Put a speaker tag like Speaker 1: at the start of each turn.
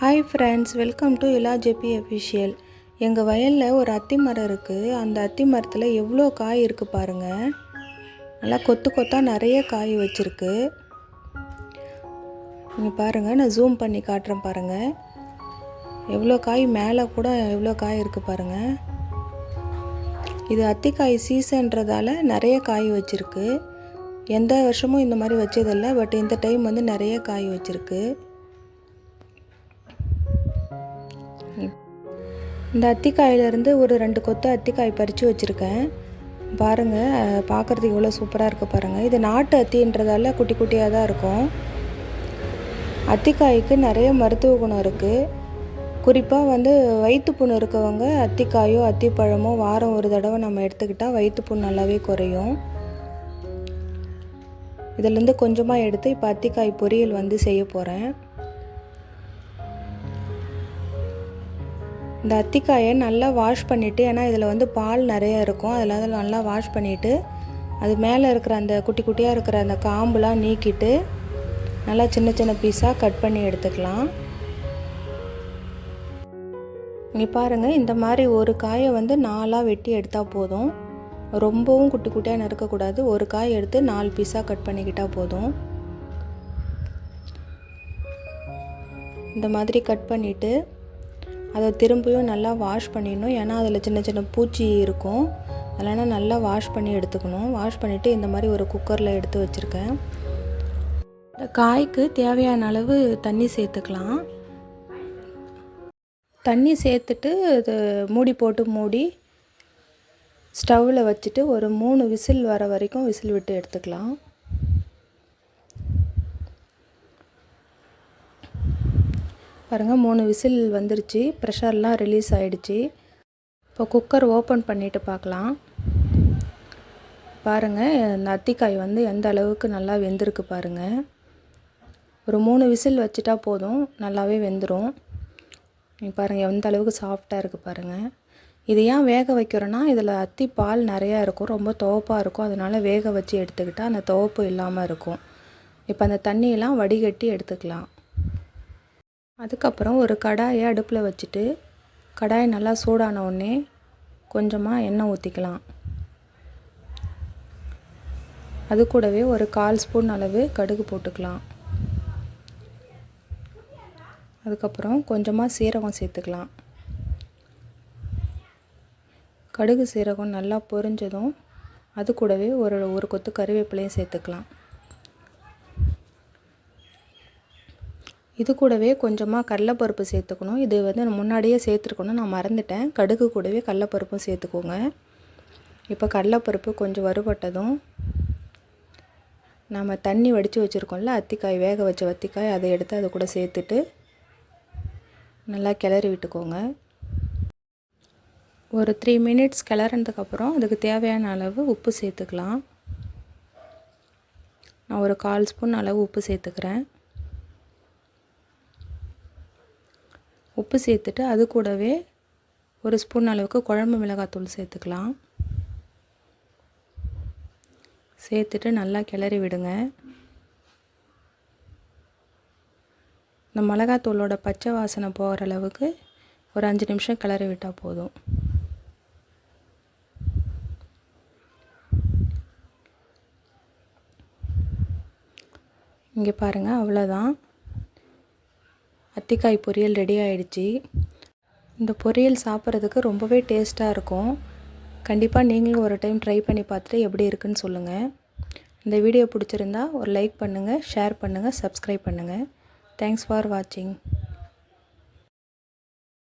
Speaker 1: Hi friends welcome to Ila JP official எங்கள் வயலில் ஒரு அத்தி மரம் இருக்குது அந்த அத்தி மரத்தில் எவ்வளோ காய் இருக்குது பாருங்கள் நல்லா கொத்து கொத்தாக நிறைய காய் வச்சுருக்கு. நீங்கள் பாருங்கள் நான் ஜூம் பண்ணி காட்டுறேன் பாருங்கள் எவ்வளோ காய் மேலே கூட எவ்வளோ காய் இருக்குது பாருங்கள் இது அத்திக்காய் சீசன்றதால நிறைய காய் வச்சுருக்கு. எந்த வருஷமும் இந்த மாதிரி வச்சதில்லை பட் இந்த டைம் வந்து நிறைய காய் வச்சுருக்கு. இந்த அத்திக்காயிலேருந்து ஒரு ரெண்டு கொத்து அத்திக்காய் பறித்து வச்சுருக்கேன். பாருங்கள் பார்க்குறதுக்கு எவ்வளோ சூப்பராக இருக்குது பாருங்கள் இது நாட்டு அத்தின்றதால குட்டி குட்டியாக தான் இருக்கும். அத்திக்காய்க்கு நிறைய மருத்துவ குணம் இருக்குது குறிப்பாக வந்து வயிற்று புண் இருக்கவங்க அத்திக்காயோ அத்திப்பழமோ வாரம் ஒரு தடவை நம்ம எடுத்துக்கிட்டால் வயிற்று புண் நல்லாவே குறையும். இதிலேருந்து கொஞ்சமாக எடுத்து இப்போ அத்திக்காய் பொரியல் வந்து செய்ய போகிறேன் இந்த அத்திக்காயை நல்லா வாஷ் பண்ணிவிட்டு ஏன்னா இதில் வந்து பால் நிறைய இருக்கும். அதில் நல்லா வாஷ் பண்ணிவிட்டு அது மேலே இருக்கிற அந்த குட்டி குட்டியாக இருக்கிற அந்த காம்புலாம் நீக்கிட்டு நல்லா சின்ன சின்ன பீஸாக கட் பண்ணி எடுத்துக்கலாம். இங்கே பாருங்கள் இந்த மாதிரி ஒரு காயை வந்து நாலாக வெட்டி எடுத்தால் போதும். ரொம்பவும் குட்டி குட்டியாக நறுக்கக்கூடாது. ஒரு காய் எடுத்து நாலு பீஸாக கட் பண்ணிக்கிட்டால் போதும். இந்த மாதிரி கட் பண்ணிவிட்டு அதை திரும்பியும் நல்லா வாஷ் பண்ணிடணும். ஏன்னா அதில் சின்ன சின்ன பூச்சி இருக்கும். அதனால் நல்லா வாஷ் பண்ணி எடுத்துக்கணும். வாஷ் பண்ணிவிட்டு இந்த மாதிரி ஒரு குக்கரில் எடுத்து வச்சுருக்கேன். இந்த காய்க்கு தேவையான அளவு தண்ணி சேர்த்துக்கலாம். தண்ணி சேர்த்துட்டு இது மூடி போட்டு மூடி ஸ்டவ்வில் வச்சுட்டு ஒரு மூணு விசில் வர வரைக்கும் விசில் விட்டு எடுத்துக்கலாம். பாருங்கள் மூணு விசில் வந்துருச்சு. ப்ரெஷர்லாம் ரிலீஸ் ஆகிடுச்சு இப்போ குக்கர் ஓப்பன் பண்ணிவிட்டு பார்க்கலாம். பாருங்கள் இந்த அத்திக்காய் வந்து எந்த அளவுக்கு நல்லா வெந்திருக்கு பாருங்கள் ஒரு மூணு விசில் வச்சுட்டா போதும் நல்லாவே வெந்துடும் பாருங்கள் எந்த அளவுக்கு சாஃப்டாக இருக்குது பாருங்கள் இது ஏன் வேக வைக்கிறோன்னா இதில் அத்தி பால் நிறையா இருக்கும் ரொம்ப துவப்பாக இருக்கும். அதனால் வேக வச்சு எடுத்துக்கிட்டால் அந்த துவப்பு இல்லாமல் இருக்கும். இப்போ அந்த தண்ணியெல்லாம் வடிகட்டி எடுத்துக்கலாம். அதுக்கப்புறம் ஒரு கடாயை அடுப்பில் வச்சுட்டு கடாய் நல்லா சூடான உடனே கொஞ்சமாக எண்ணெய் ஊற்றிக்கலாம் அது கூடவே ஒரு கால் ஸ்பூன் அளவு கடுகு போட்டுக்கலாம். அதுக்கப்புறம் கொஞ்சமாக சீரகம் சேர்த்துக்கலாம். கடுகு சீரகம் நல்லா பொரிஞ்சதும் அது கூடவே ஒரு ஒரு கொத்து கருவேப்பிலையும் சேர்த்துக்கலாம். இது கூடவே கொஞ்சமாக கடலப்பருப்பு சேர்த்துக்கணும். இது வந்து முன்னாடியே சேர்த்துருக்கணும். நான் மறந்துட்டேன். கடுகு கூடவே கடலப்பருப்பும் சேர்த்துக்கோங்க. இப்போ கடலப்பருப்பு கொஞ்சம் வறுபட்டதும் நம்ம தண்ணி வடித்து வச்சுருக்கோம்ல அத்திக்காய் வேக வச்ச அத்திக்காய் அதை எடுத்து அதை கூட சேர்த்துட்டு நல்லா கிளறி விட்டுக்கோங்க. ஒரு த்ரீ மினிட்ஸ் கிளறினதுக்கப்புறம் அதுக்கு தேவையான அளவு உப்பு சேர்த்துக்கலாம். நான் ஒரு கால் ஸ்பூன் அளவு உப்பு சேர்த்துக்கிறேன். உப்பு சேர்த்துட்டு அது கூடவே ஒரு ஸ்பூன் அளவுக்கு குழம்பு மிளகாத்தூள் சேர்த்துக்கலாம். சேர்த்துட்டு நல்லா கிளறி விடுங்க. இந்த மிளகாத்தூளோட பச்சை வாசனை போகிற அளவுக்கு ஒரு அஞ்சு நிமிஷம் கிளறி விட்டால் போதும். இங்கே பாருங்கள் அவ்வளோதான் அத்திக்காய் பொரியல் ரெடி ஆகிடுச்சி இந்த பொரியல் சாப்பிட்றதுக்கு ரொம்பவே டேஸ்ட்டாக இருக்கும். கண்டிப்பாக நீங்களும் ஒரு டைம் ட்ரை பண்ணி பார்த்துட்டு எப்படி இருக்குன்னு சொல்லுங்கள் இந்த வீடியோ பிடிச்சிருந்தா ஒரு லைக் பண்ணுங்கள் ஷேர் பண்ணுங்கள் சப்ஸ்கிரைப் பண்ணுங்கள் தேங்க்ஸ் ஃபார் வாட்சிங்